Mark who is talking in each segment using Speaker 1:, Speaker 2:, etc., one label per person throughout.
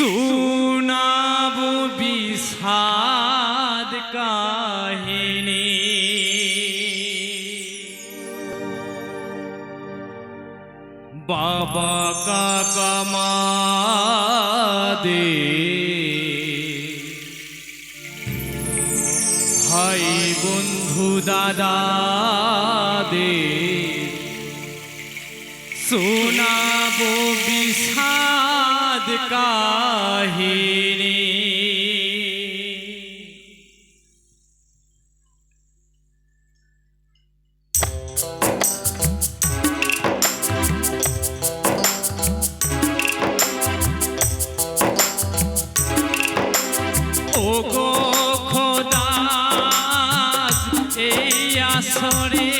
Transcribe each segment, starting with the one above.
Speaker 1: শোনাব বিষাদ কাহিনী বাবা কাকা মাদে ভাই বন্ধু দাদা দে শোনাবো বিষাদ কাহিনী। ও গো খোদা এই আসরে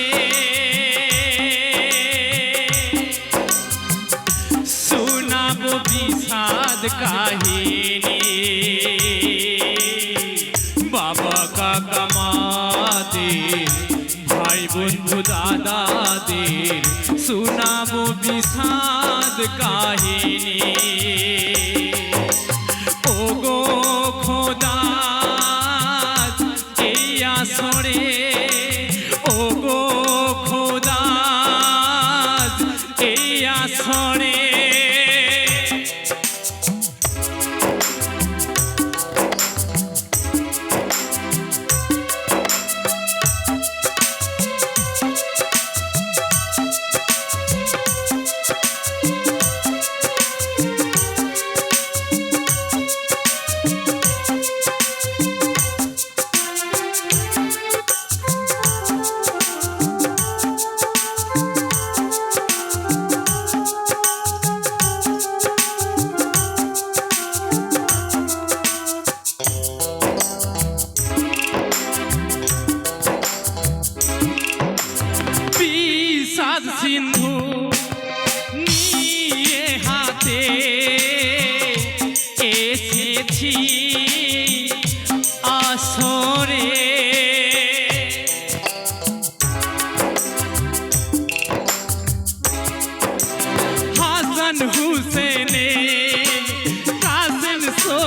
Speaker 1: কাহিনী। বাবা কাকা মাদের ভাই বন্ধু দাদাদের, শোনাব বিষাদ কাহিনী। ওগো খোদা এই আসরে, ওগো খোদা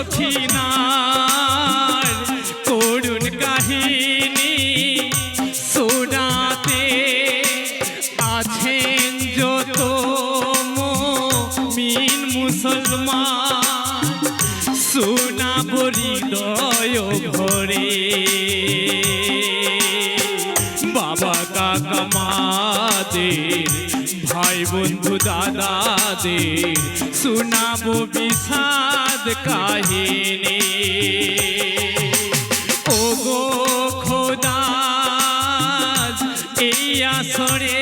Speaker 1: কাসেম সখিনার করুণ কাহিনী শোনাতে আছেন যত মিন মুসলমান। শোনাব হৃদয় ভরে। বাবা কাকা মাদের, ভাই বন্ধু দাদাদের, শোনাবো বিষাদ কাহিনী। ও গো খোদা এই আসরে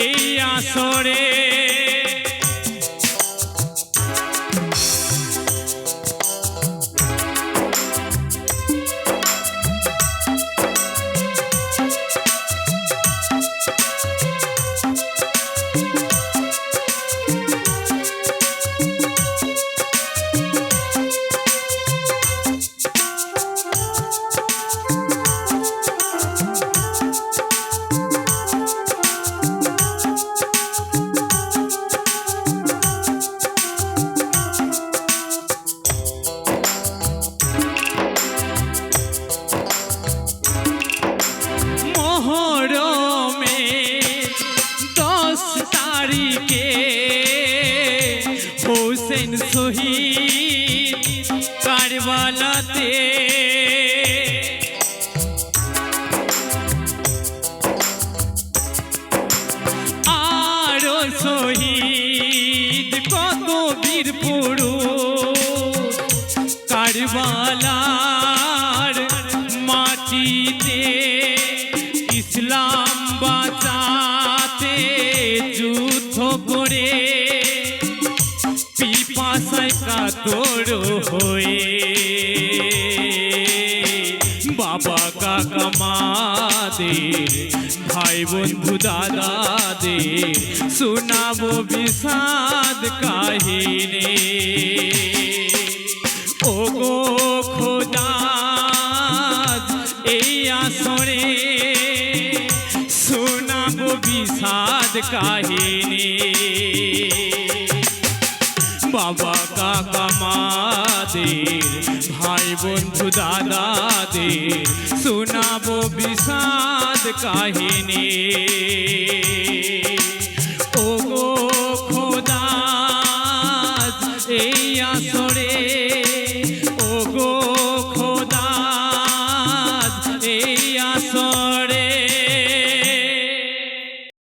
Speaker 1: এই আসরে তারিখে হোসেন শহীদ কারবালাতে আরও শহীদ কত বীর পুরুষ কারবালার করে পিপাসায় কাতর হয়ে। বাবা কাকা মাদের ভাই বন্ধু দাদাদের শোনাবো বিষাদ কাহিনী। জীব বিষাদ কাহিনী বাবা কাকা মাদের ভাই বন্ধু দাদাদের শোনাবো বিষাদ কাহিনী ও গো খোদা এই আস